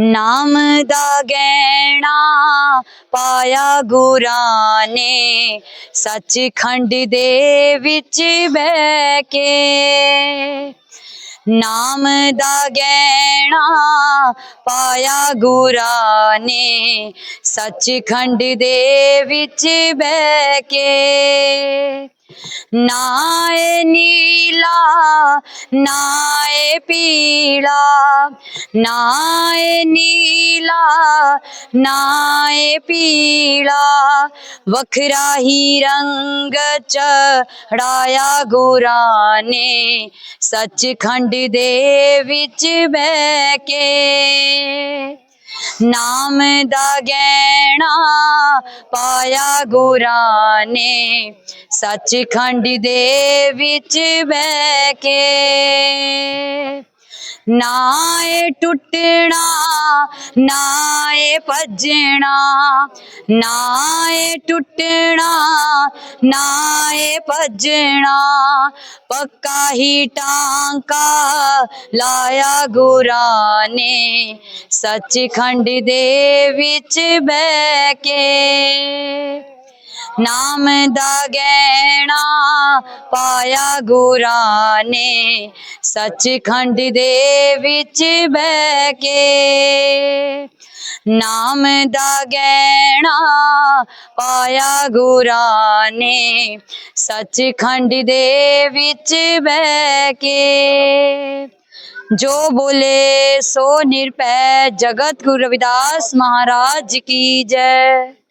ਨਾਮ ਦਾ ਗਹਿਣਾ ਪਾਇਆ ਗੁਰਾਂ ਨੇ ਸੱਚਖੰਡ ਦੇ ਵਿੱਚ ਬਹਿ ਕੇ। ਨਾਮ ਦਾ ਗਹਿਣਾ ਪਾਇਆ ਗੁਰਾਂ ਨੇ ਸੱਚਖੰਡ ਦੇ ਵਿੱਚ ਬਹਿ ਕੇ। ਨਾ ਏ ਪੀਲਾ ਨਾ ਏ ਨੀਲਾ ਨਾ ਪੀਲਾ। ਵੱਖਰਾ ਹੀ ਰੰਗ ਚੜਾਇਆ ਗੁਰਾਂ ਨੇ ਸੱਚਖੰਡ ਦੇ ਵਿੱਚ ਬਹਿ ਕੇ। ਨਾਮ ਦਾ ਗਹਿਣਾ ਪਾਇਆ ਗੁਰਾਂ ਨੇ। ਸੱਚਖੰਡ ਦੇ ਵਿੱਚ ਬਹਿ ਕੇ ਨਾ ਏ ਟੁੱਟਣਾ ਨਾ ਏ ਭੱਜਣਾ ਨਾ ਏ ਟੁੱਟਣਾ ਨਾ ਏ ਭੱਜਣਾ, ਪੱਕਾ ਹੀ ਟਾਂਕਾ ਲਾਇਆ ਗੁਰਾਂ ਨੇ ਸੱਚਖੰਡ ਦੇ ਵਿੱਚ ਬਹਿ ਕੇ। ਨਾਮ ਦਾ ਗਹਿਣਾ ਪਾਇਆ ਗੁਰਾਂ ਨੇ, ਸੱਚਖੰਡ ਦੇ ਵਿੱਚ ਬਹਿ ਕੇ। ਨਾਮ ਦਾ ਗਹਿਣਾ ਪਾਇਆ ਗੁਰਾਂ ਨੇ, ਸੱਚਖੰਡ ਦੇ ਵਿੱਚ ਬਹਿ ਕੇ। ਜੋ ਬੋਲੇ ਸੋ ਨਿਰਪੈ ਜਗਤ ਗੁਰੂ ਰਵਿਦਾਸ ਮਹਾਰਾਜ ਕੀ ਜੈ।